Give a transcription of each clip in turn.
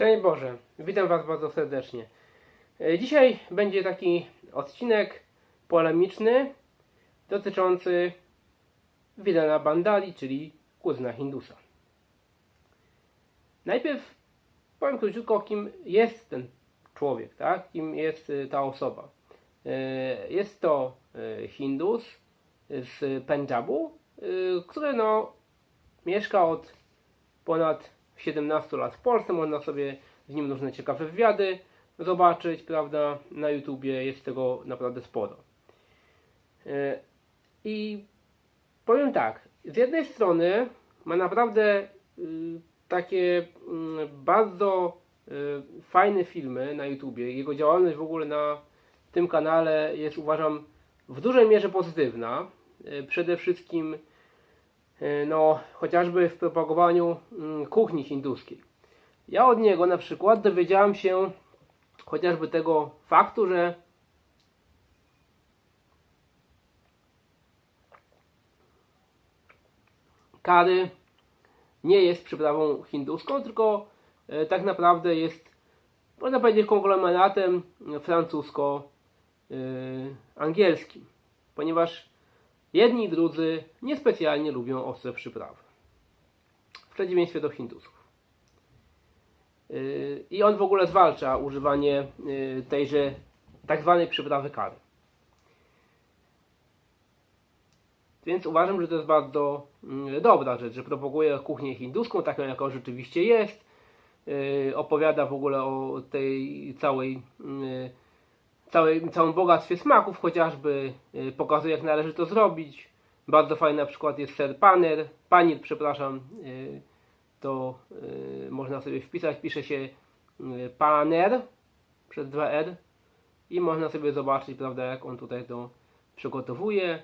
Szczęść Boże, witam Was bardzo serdecznie. E, Dzisiaj będzie taki odcinek polemiczny dotyczący Wilana Bandali, czyli kuzyna Hindusa. Najpierw powiem króciutko, kim jest ten człowiek, tak? kim jest y, ta osoba. E, Jest to Hindus z Pendżabu, który no, mieszka od ponad 17 lat w Polsce. Można sobie z nim różne ciekawe wywiady zobaczyć, prawda? Na YouTubie jest tego naprawdę sporo. E, I powiem tak, z jednej strony ma naprawdę y, takie mm, bardzo y, fajne filmy na YouTubie. Jego działalność w ogóle na tym kanale jest uważam w dużej mierze pozytywna. Y, Przede wszystkim no, chociażby w propagowaniu mm, kuchni hinduskiej. Ja od niego na przykład dowiedziałem się chociażby tego faktu, że kary nie jest przyprawą hinduską, tylko e, tak naprawdę jest, można powiedzieć, konglomeratem francusko-angielskim, ponieważ jedni i drudzy niespecjalnie lubią ostre przyprawy, w przeciwieństwie do Hindusów. Yy, I on w ogóle zwalcza używanie yy, tejże tak zwanej przyprawy kary. Więc uważam, że to jest bardzo mm, dobra rzecz, że propaguje kuchnię hinduską, taką jaką rzeczywiście jest. Yy, Opowiada w ogóle o tej całej, całej całym bogactwie smaków chociażby. Yy, Pokazuje jak należy to zrobić. Bardzo fajny na przykład jest ser paner, panir, przepraszam. yy, To yy, można sobie wpisać, pisze się paner przez 2R i można sobie zobaczyć, prawda, jak on tutaj to przygotowuje.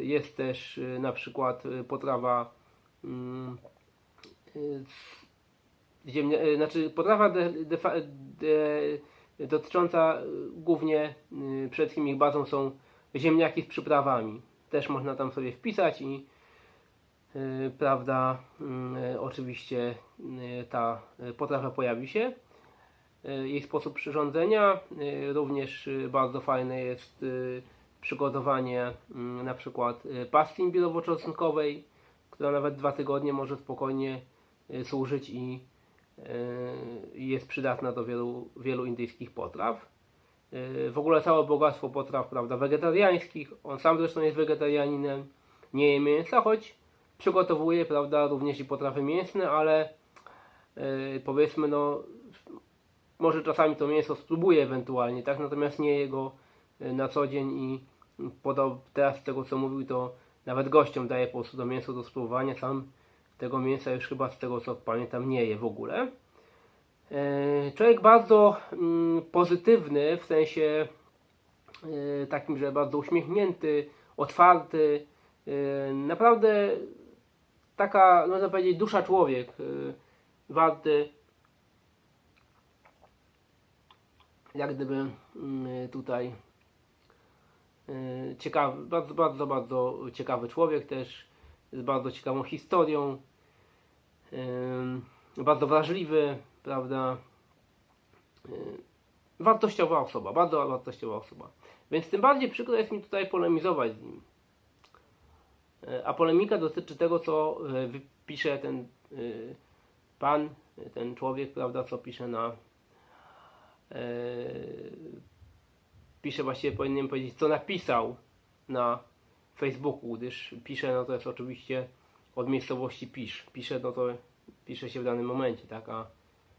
Jest też na przykład potrawa mm, ziemnia, znaczy potrawa de, de, de, dotycząca yy, głównie yy, przed wszystkim ich bazą są ziemniaki z przyprawami. Też można tam sobie wpisać i yy, prawda, oczywiście ta potrawa pojawi się. Jej sposób przyrządzenia również bardzo jest przygotowanie mm, na przykład y, pasty imbirowo-czosnkowej, która nawet dwa tygodnie może spokojnie y, służyć i y, i jest przydatna do wielu, wielu indyjskich potraw. Y, W ogóle całe bogactwo potraw, prawda, wegetariańskich. On sam zresztą jest wegetarianinem, nie je mięsa, choć przygotowuje, prawda, również i potrawy mięsne, ale y, powiedzmy, no, może czasami to mięso spróbuje ewentualnie, tak, natomiast nie jego y, na co dzień i podał teraz z tego co mówił, to nawet gościom daje po prostu to mięso do spróbowania, sam tego mięsa już chyba z tego co pamiętam nie je w ogóle. E, Człowiek bardzo mm, pozytywny, w sensie e, takim, że bardzo uśmiechnięty, otwarty, e, naprawdę taka, można powiedzieć, dusza człowiek, warty jak gdyby mm, tutaj ciekawy, bardzo, bardzo, bardzo ciekawy człowiek też, z bardzo ciekawą historią, bardzo wrażliwy, prawda, wartościowa osoba, bardzo wartościowa osoba. Więc tym bardziej przykro jest mi tutaj polemizować z nim. E, A polemika dotyczy tego, co e, pisze ten e, pan, ten człowiek, prawda, co pisze na pisze właściwie powinienem powiedzieć, co napisał na Facebooku, gdyż pisze, no to jest oczywiście od miejscowości Pisz. Pisze, no to pisze się w danym momencie, tak, a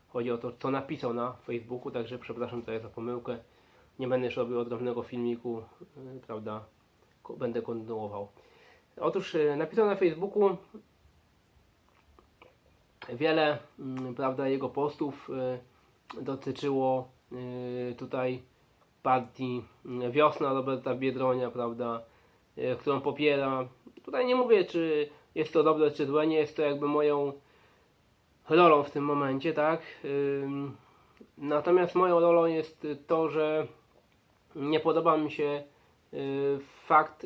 chodzi o to, co napisał na Facebooku, także przepraszam tutaj za pomyłkę. Nie będę już robił odrębnego filmiku, yy, prawda, będę kontynuował. Otóż yy, napisał na Facebooku wiele, mm, prawda, jego postów yy, dotyczyło yy, tutaj partii Wiosna Roberta Biedronia, prawda, którą popiera. Tutaj nie mówię, czy jest to dobre, czy złe, nie jest to jakby moją rolą w tym momencie, tak? Natomiast moją rolą jest to, że nie podoba mi się y, fakt,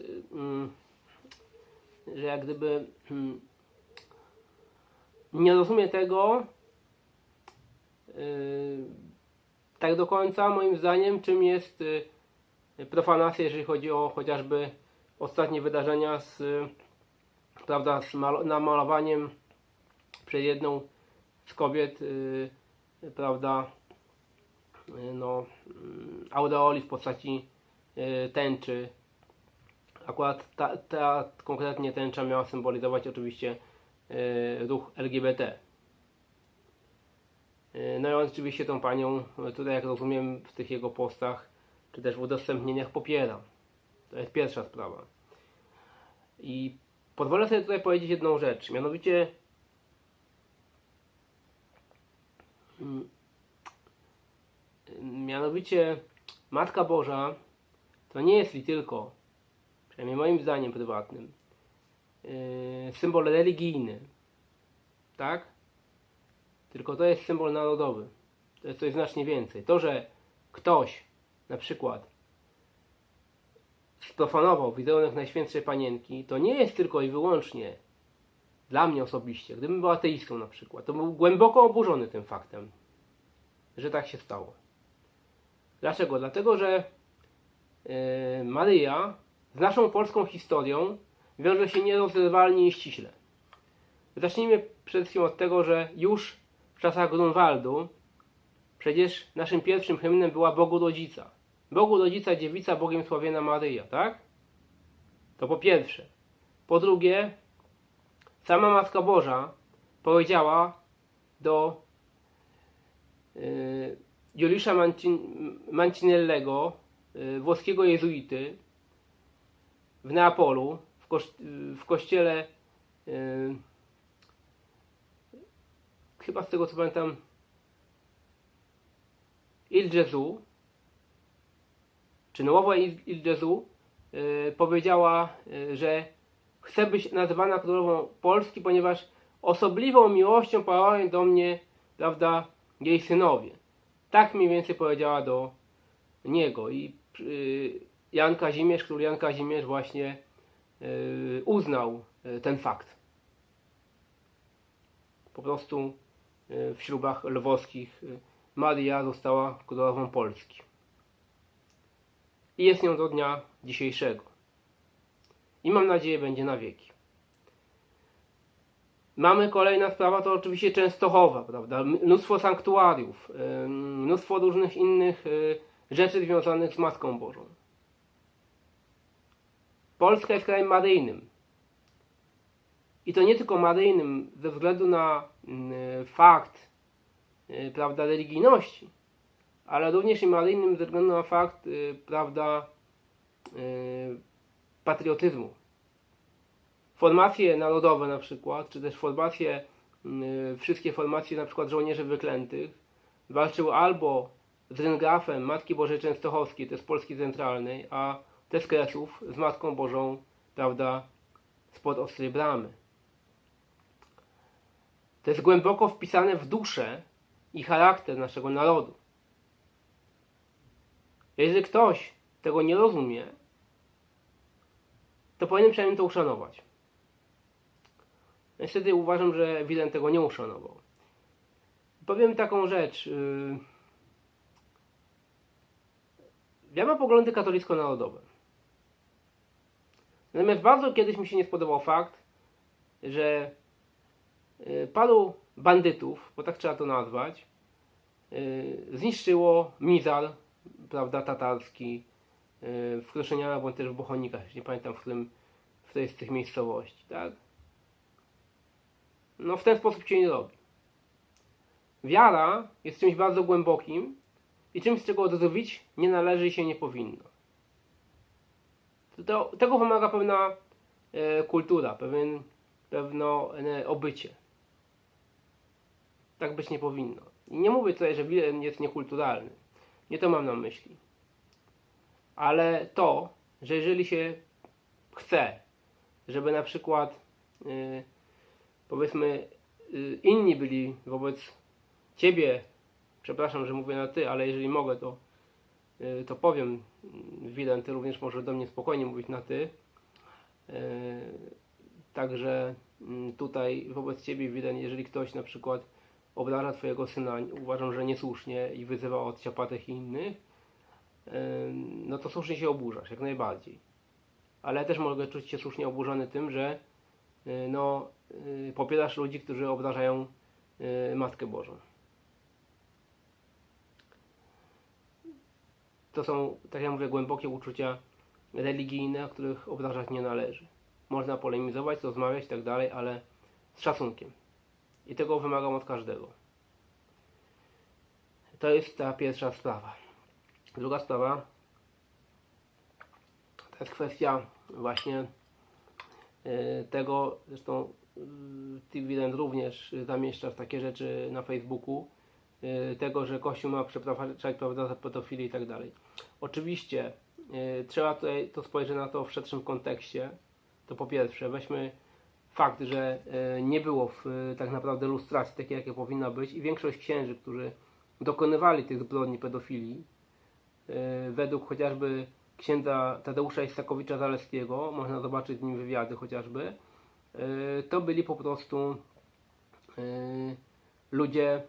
że jak gdyby nie rozumie tego, y, tak do końca, moim zdaniem, czym jest y, profanacja, jeżeli chodzi o chociażby ostatnie wydarzenia z, prawda, z mal- namalowaniem przez jedną z kobiet, y, prawda, y, no, mm, aureoli w postaci y, tęczy. Akurat ta, ta konkretnie tęcza miała symbolizować oczywiście y, ruch LGBT. Y, No i on oczywiście tą panią, y, tutaj jak rozumiem w tych jego postach, czy też w udostępnieniach popiera. To jest pierwsza sprawa. I pozwolę sobie tutaj powiedzieć jedną rzecz, mianowicie mm, mianowicie Matka Boża to nie jest li tylko, przynajmniej moim zdaniem prywatnym, yy, symbol religijny, tak? Tylko to jest symbol narodowy. To jest coś znacznie więcej. To, że ktoś na przykład sprofanował wizerunek Najświętszej Panienki, to nie jest tylko i wyłącznie dla mnie osobiście, gdybym był ateistą na przykład, to był głęboko oburzony tym faktem, że tak się stało. Dlaczego? Dlatego, że yy, Maryja z naszą polską historią wiąże się nierozerwalnie i ściśle. Zacznijmy przede wszystkim od tego, że już w czasach Grunwaldu przecież naszym pierwszym hymnem była Bogu Rodzica. Bogu Rodzica, Dziewica, Bogiem Sławiena Maryja, tak? To po pierwsze. Po drugie, sama Matka Boża powiedziała do yy, Juliusza Mancin- Mancinellego, yy, włoskiego jezuity w Neapolu, w, w kościele yy, chyba z tego co pamiętam Il Gesù czy Nowa Il, Il Gesù yy, powiedziała, yy, że chce być nazywana królową Polski, ponieważ osobliwą miłością pałałem do mnie, prawda, jej synowie. Tak mniej więcej powiedziała do niego i yy, Jan Kazimierz, król Jan Kazimierz właśnie uznał ten fakt. Po prostu w ślubach lwowskich Maria została królową Polski. I jest nią do dnia dzisiejszego. I mam nadzieję będzie na wieki. Mamy kolejna sprawa, to oczywiście Częstochowa, prawda? Mnóstwo sanktuariów, mnóstwo różnych innych yy, rzeczy związanych z Matką Bożą. Polska jest krajem maryjnym. I to nie tylko maryjnym ze względu na yy, fakt, yy, prawda, religijności, ale również i maryjnym ze względu na fakt, yy, prawda, yy, patriotyzmu. Formacje narodowe na przykład, czy też formacje, yy, wszystkie formacje na przykład żołnierzy wyklętych walczyły albo z Ryngrafem Matki Bożej Częstochowskiej, to jest Polski Centralnej, a te z Kresów z Matką Bożą, prawda, spod Ostrej Bramy. To jest głęboko wpisane w duszę i charakter naszego narodu. Jeżeli ktoś tego nie rozumie, to powinien przynajmniej to uszanować. Niestety uważam, że Wilen tego nie uszanował. Powiem taką rzecz. Yy... Ja mam poglądy katolicko-narodowe. Natomiast bardzo kiedyś mi się nie spodobał fakt, że yy, paru bandytów, bo tak trzeba to nazwać, yy, zniszczyło Mizar, prawda, tatarski, yy, w Kruszynianach bądź też w Bochonikach, nie pamiętam w którym w której z tych miejscowości, tak? No w ten sposób się nie robi. Wiara jest czymś bardzo głębokim i czymś, czego odrobić nie należy i się nie powinno. To, tego wymaga pewna e, kultura, pewien, pewno e, obycie. Tak być nie powinno. I nie mówię tutaj, że Wilen jest niekulturalny. Nie to mam na myśli. Ale to, że jeżeli się chce, żeby na przykład y, powiedzmy y, inni byli wobec ciebie, przepraszam, że mówię na ty, ale jeżeli mogę, to, y, to powiem, Wilen, ty również możesz do mnie spokojnie mówić na ty. Także mm, tutaj wobec ciebie, Wilen, jeżeli ktoś na przykład obraża twojego syna, uważam, że niesłusznie i wyzywa od ciapatych i innych, no to słusznie się oburzasz, jak najbardziej. Ale też mogę czuć się słusznie oburzony tym, że yy, no, yy, popierasz ludzi, którzy obrażają yy, Matkę Bożą. To są, tak jak mówię, głębokie uczucia religijne, których obrażać nie należy. Można polemizować, rozmawiać i tak dalej, ale z szacunkiem. I tego wymagam od każdego. To jest ta pierwsza sprawa. Druga sprawa to jest kwestia właśnie y, tego, zresztą y, TVN również zamieszcza takie rzeczy na Facebooku, y, tego, że Kościół ma przepraszać prawda, za pedofilię i tak dalej. Oczywiście y, trzeba tutaj to spojrzeć na to w szerszym kontekście. To po pierwsze, weźmy fakt, że e, nie było w, e, tak naprawdę lustracji takiej, jakie powinna być i większość księży, którzy dokonywali tych zbrodni pedofilii, e, według chociażby księdza Tadeusza Isakowicza Zaleskiego, można zobaczyć z nim wywiady chociażby, to byli po prostu ludzie,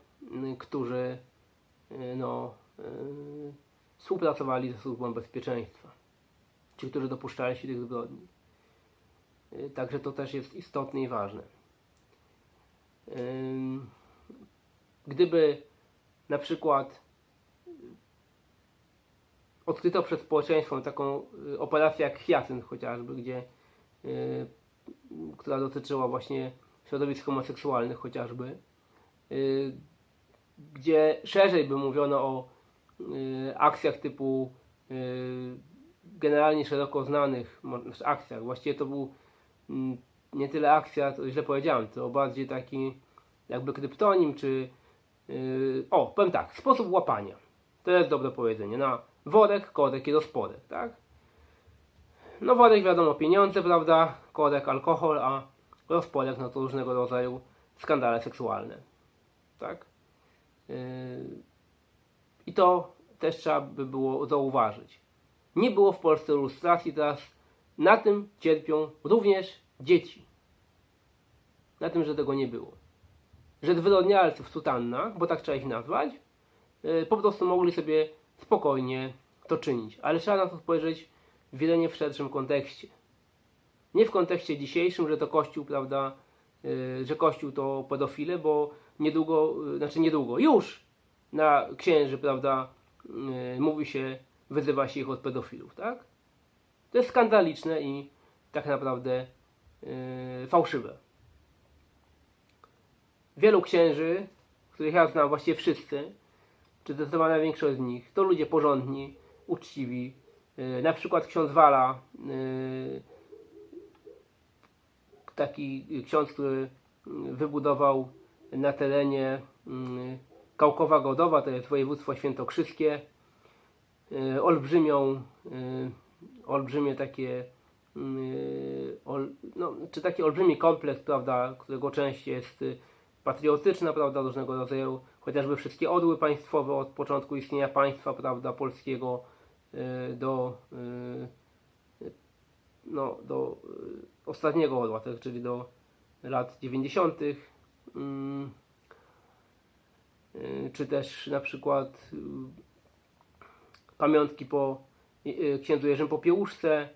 którzy no, współpracowali ze służbą bezpieczeństwa, ci, którzy dopuszczali się tych zbrodni. Y, Także to też jest istotne i ważne. Gdyby na przykład odkryto przez społeczeństwo taką y, operację jak Hyacynt chociażby, gdzie, y, która dotyczyła właśnie środowisk homoseksualnych chociażby, gdzie szerzej by mówiono o akcjach typu generalnie szeroko znanych znaczy akcjach. Właściwie to był nie tyle akcja, to źle powiedziałem, to bardziej taki jakby kryptonim, czy yy, o, powiem tak, sposób łapania. To jest dobre powiedzenie. Na worek, korek i rozporek, tak? No worek wiadomo pieniądze, prawda? Korek alkohol, a rozporek no to różnego rodzaju skandale seksualne. Tak? Yy, I to też trzeba by było zauważyć. Nie było w Polsce lustracji, teraz na tym cierpią również dzieci. Na tym, że tego nie było. Że zwyrodnialcy w sutannach, bo tak trzeba ich nazwać, yy, po prostu mogli sobie spokojnie to czynić. Ale trzeba na to spojrzeć wiele nie w szerszym kontekście. Nie w kontekście dzisiejszym, że to Kościół, prawda, yy, że Kościół to pedofile, bo niedługo, yy, znaczy niedługo, już na księży, prawda, mówi się, wyzywa się ich od pedofilów, tak? To jest skandaliczne i tak naprawdę yy, fałszywe. Wielu księży, których ja znam, właściwie wszyscy, czy zdecydowana większość z nich, to ludzie porządni, uczciwi. Yy, na przykład ksiądz Wala, yy, taki ksiądz, który wybudował na terenie yy, Kałkowa Godowa, to jest województwo świętokrzyskie, yy, olbrzymią, yy, olbrzymie takie, yy, ol, no, czy taki olbrzymi kompleks, prawda, którego część jest yy, patriotyczna, prawda, różnego rodzaju, chociażby wszystkie odły państwowe od początku istnienia państwa, prawda, polskiego yy, do, no, do ostatniego odła, tak, czyli do lat 90. Yy, yy, czy też na przykład pamiątki po księdzu Jerzym Popiełuszce,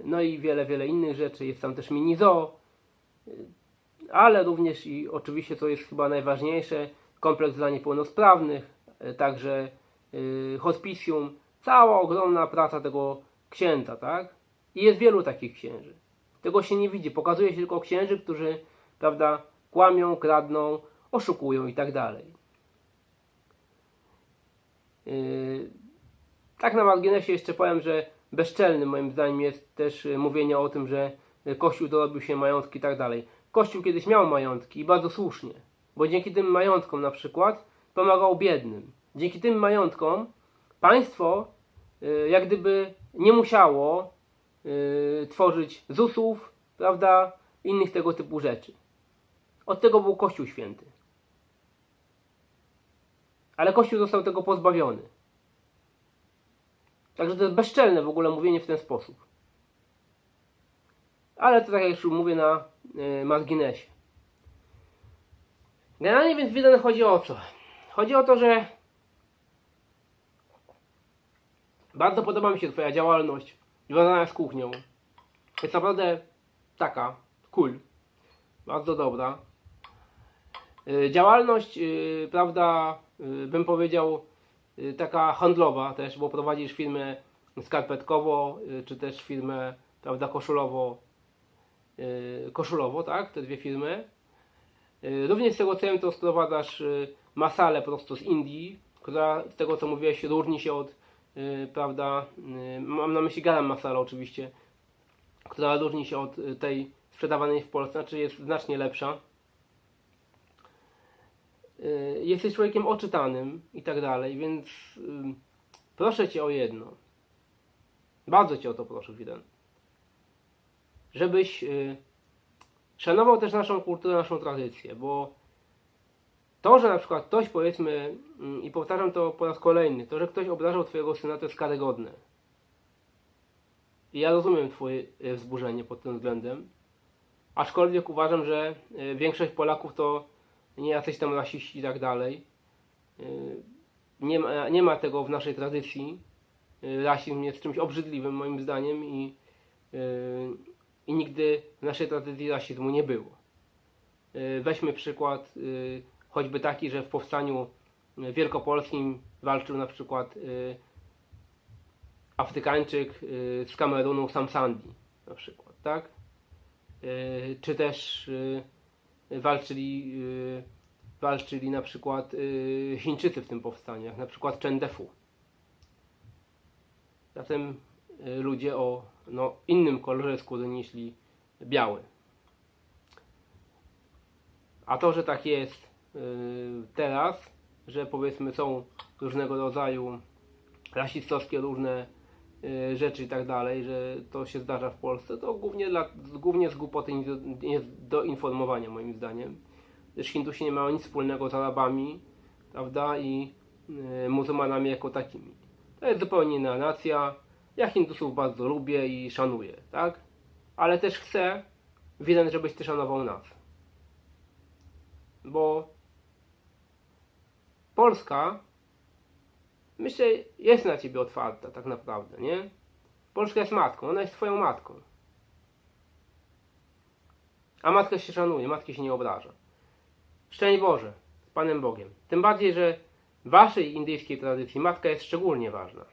no i wiele, wiele innych rzeczy. Jest tam też mini zoo, yy, ale również i oczywiście, co jest chyba najważniejsze, kompleks dla niepełnosprawnych, yy, także hospicjum, cała ogromna praca tego księdza, tak? I jest wielu takich księży. Tego się nie widzi. Pokazuje się tylko księży, którzy, prawda, kłamią, kradną, oszukują i tak dalej. Tak na marginesie jeszcze powiem, że bezczelnym moim zdaniem jest też yy, mówienie o tym, że yy, Kościół dorobił się majątki i tak dalej. Kościół kiedyś miał majątki i bardzo słusznie, bo dzięki tym majątkom na przykład pomagał biednym. Dzięki tym majątkom państwo yy, jak gdyby nie musiało tworzyć ZUS-ów, prawda, innych tego typu rzeczy. Od tego był Kościół Święty. Ale Kościół został tego pozbawiony. Także to jest bezczelne w ogóle mówienie w ten sposób. Ale to tak jak już mówię na y, marginesie. Generalnie więc widzę, chodzi o co? Chodzi o to, że bardzo podoba mi się Twoja działalność związana z kuchnią. Jest naprawdę taka, cool, bardzo dobra. Y, Działalność, y, prawda, bym powiedział, taka handlowa też, bo prowadzisz firmę skarpetkowo, y, czy też firmę, prawda, koszulowo, y, koszulowo, tak, te dwie firmy. Y, Również z tego to sprowadzasz y, masalę prosto z Indii, która z tego co mówiłeś różni się od, y, prawda, y, mam na myśli garam masala oczywiście, która różni się od y, tej sprzedawanej w Polsce, znaczy jest znacznie lepsza. Y, Jesteś człowiekiem oczytanym i tak dalej, więc y, proszę Cię o jedno. Bardzo Cię o to proszę, Widan. Żebyś y, szanował też naszą kulturę, naszą tradycję, bo to, że na przykład ktoś powiedzmy, i powtarzam to po raz kolejny, to, że ktoś obrażał Twojego syna, to jest karygodne. I ja rozumiem Twoje wzburzenie pod tym względem, aczkolwiek uważam, że większość Polaków to nie jacyś tam rasiści i tak dalej. E, Nie ma, nie ma tego w naszej tradycji. E, Rasizm jest czymś obrzydliwym moim zdaniem i, e, i nigdy w naszej tradycji rasizmu nie było. Weźmy przykład choćby taki, że w powstaniu wielkopolskim walczył na przykład Afrykańczyk y, z Kamerunu Samsandi na przykład, tak? Y, Czy też y, walczyli, y, walczyli na przykład y, Chińczycy w tym powstaniu, jak na przykład Chen Defu. Zatem y, ludzie o no, innym kolorze skóry niż biały. A to, że tak jest teraz, że powiedzmy są różnego rodzaju rasistowskie różne rzeczy i tak dalej, że to się zdarza w Polsce, to głównie, dla, głównie z głupoty do- informowania moim zdaniem. Gdyż Hindusi nie mają nic wspólnego z Arabami, prawda, i y, muzułmanami jako takimi. To jest zupełnie inna nacja. Ja Hindusów bardzo lubię i szanuję, tak? Ale też chcę, Wilen, żebyś ty szanował nas. Bo Polska myślę, jest na ciebie otwarta, tak naprawdę, nie? Polska jest matką, ona jest twoją matką. A matkę się szanuje, matki się nie obraża. Szczęść Boże, z Panem Bogiem. Tym bardziej, że w waszej indyjskiej tradycji matka jest szczególnie ważna.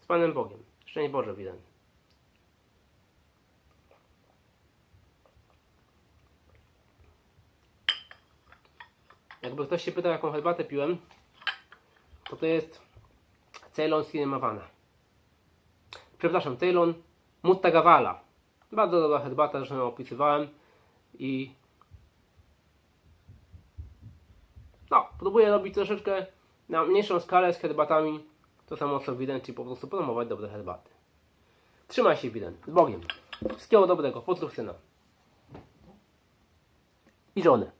Z Panem Bogiem. Szczęść Boże, Wilen. Jakby ktoś się pytał, jaką herbatę piłem, to to jest Ceylon Cinnamon. Przepraszam, Ceylon Muttagawala. Bardzo dobra herbata, zresztą ją opisywałem i no, próbuję robić troszeczkę na mniejszą skalę z herbatami to samo co Widen, czyli po prostu promować dobre herbaty. Trzymaj się Widen, z Bogiem. Wszystkiego dobrego, pozdrów syna. I żony.